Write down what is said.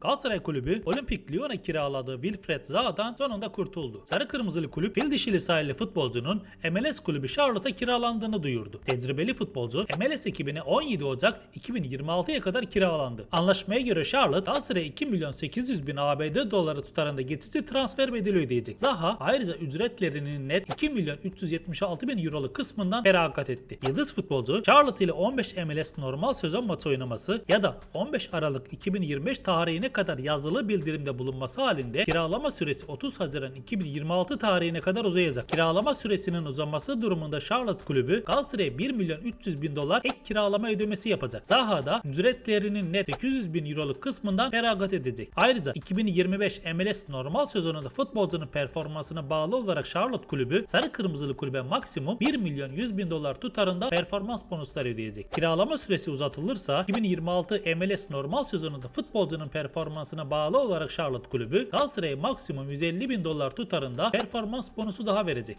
Galatasaray Kulübü Olimpik Lyon'a kiraladığı Wilfred Zaha'dan sonunda kurtuldu. Sarı Kırmızılı Kulüp fil dişili sahilli futbolcunun MLS kulübü Charlotte'a kiralandığını duyurdu. Tecrübeli futbolcu MLS ekibine 17 Ocak 2026'ya kadar kiralandı. Anlaşmaya göre Charlotte Galatasaray'a 2 milyon 800 bin ABD doları tutarında geçici transfer bedeli ödeyecek. Zaha ayrıca ücretlerinin net 2 milyon 376 bin euroluk kısmından feragat etti. Yıldız futbolcu Charlotte ile 15 MLS normal sezon maçı oynaması ya da 15 Aralık 2025 tarihine kadar yazılı bildirimde bulunması halinde kiralama süresi 30 Haziran 2026 tarihine kadar uzayacak. Kiralama süresinin uzaması durumunda Charlotte kulübü Galatasaray'a 1 milyon 300 bin dolar ek kiralama ödemesi yapacak. Zaha da ücretlerinin net 800 bin euroluk kısmından feragat edecek. Ayrıca 2025 MLS normal sezonunda futbolcunun performansına bağlı olarak Charlotte kulübü Sarı Kırmızılı kulübe maksimum 1 milyon 100 bin dolar tutarında performans bonusları ödeyecek. Kiralama süresi uzatılırsa 2026 MLS normal sezonunda futbolcunun performansına bağlı olarak Charlotte kulübü Galatasaray'a maksimum 150 bin dolar tutarında performans bonusu daha verecek.